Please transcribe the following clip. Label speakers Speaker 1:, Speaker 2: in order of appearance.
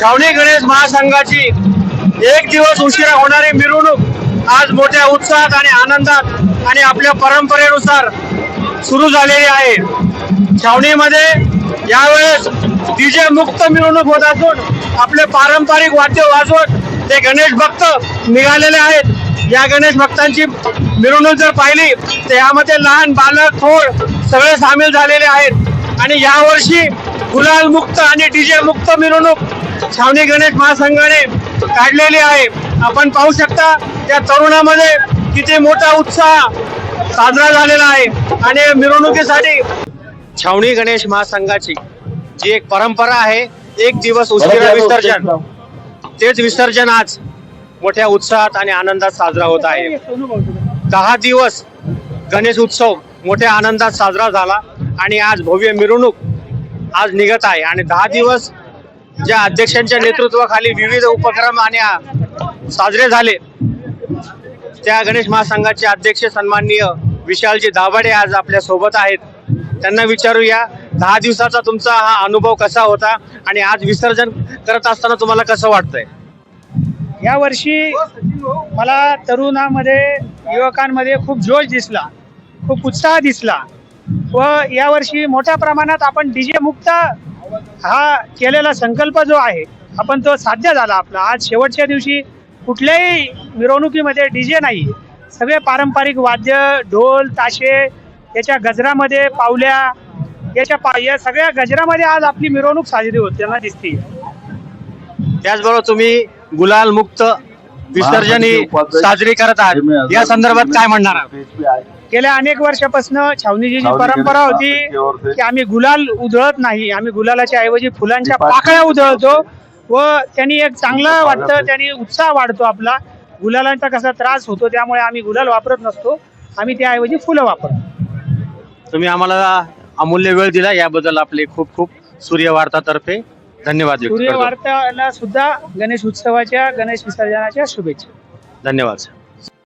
Speaker 1: छावणी गणेश महासंघाची एक दिवस उशिरा होणारी मिरवणूक आज मोठ्या उत्साहात आणि आनंदात आणि आपल्या परंपरेनुसार सुरू झालेली आहे. छावणीमध्ये यावेळेस डीजे मुक्त मिरवणूक होत असून आपले पारंपरिक वाद्य वाजवत ते गणेश भक्त निघालेले आहेत. या गणेश भक्तांची मिरवणूक जर पाहिली तर यामध्ये लहान बालक थोर सगळे सामील झालेले आहेत. आणि यावर्षी गुलाल मुक्त आणि डीजे मुक्त मिरवणूक छावणी गणेश महासंघाने काढलेली आहे. आपण पाहू शकता त्या तरुणामध्ये किती मोठा उत्साह साजरा झालेला आहे. आणि मिरवणुकीसाठी छावणी गणेश महासंघाची जी एक परंपरा आहे एक दिवस उशिरा विसर्जन. तेच विसर्जन आज मोठ्या उत्साहात आणि आनंदात साजरा होत आहे. दहा दिवस गणेश उत्सव मोठ्या आनंदात साजरा झाला आणि आज भव्य मिरवणूक आज निघत आहे. आणि दहा दिवस ज्या अध्यक्षांच्या नेतृत्वाखाली विविध उपक्रम आणि साजरे झाले. त्या गणेश महासंघाचे अध्यक्ष सन्माननीय विशालजी दाभाडे आज आपल्यासोबत आहेत. त्यांना विचारूया दहा दिवसाचा तुमचा हा अनुभव कसा होता आणि आज विसर्जन करत असताना तुम्हाला कसं वाटतंय?
Speaker 2: या वर्षी मला तरुणामध्ये युवकांमध्ये खूप जोश दिसला खूप उत्साह दिसला व यावर्षी मोठ्या प्रमाणात आपण डीजे मुक्त हा केलेला संकल्प जो आहे आपण तो साध्य झाला आपला. आज शेवटच्या दिवशी कुठल्याही मिरवणुकीमध्ये डी जे नाही. सगळे पारंपरिक वाद्य ढोल ताशे याच्या गजरामध्ये पावल्या याच्या पा या सगळ्या गजरामध्ये आज आपली मिरवणूक साजरी होताना दिसते
Speaker 1: त्याचबरोबर तुम्ही गुलाल मुक्त विसर्जन ही साजरी करत आहात. या संदर्भात काय म्हणणार आहात?
Speaker 2: गेल्या अनेक वर्षापासून छावणीची जी परंपरा होती की आम्ही गुलाल उधळत नाही आम्ही गुलालाच्या ऐवजी फुलांच्या पाकळ्या उधळतो व त्यांनी एक चांगलं वाटतं त्यांनी उत्साह वाढतो आपला. गुलालांचा कसा त्रास होतो त्यामुळे आम्ही गुलाल वापरत नसतो आम्ही त्याऐवजी फुलं वापरतो.
Speaker 1: तुम्ही आम्हाला अमूल्य वेळ दिला याबद्दल आपले खूप खूप सूर्य वार्तातर्फे धन्यवाद व्यक्त
Speaker 2: सूर्य
Speaker 1: करतो.
Speaker 2: वार्ताला सुद्धा गणेश उत्सवाच्या गणेश विसर्जनाच्या शुभेच्छा
Speaker 1: धन्यवाद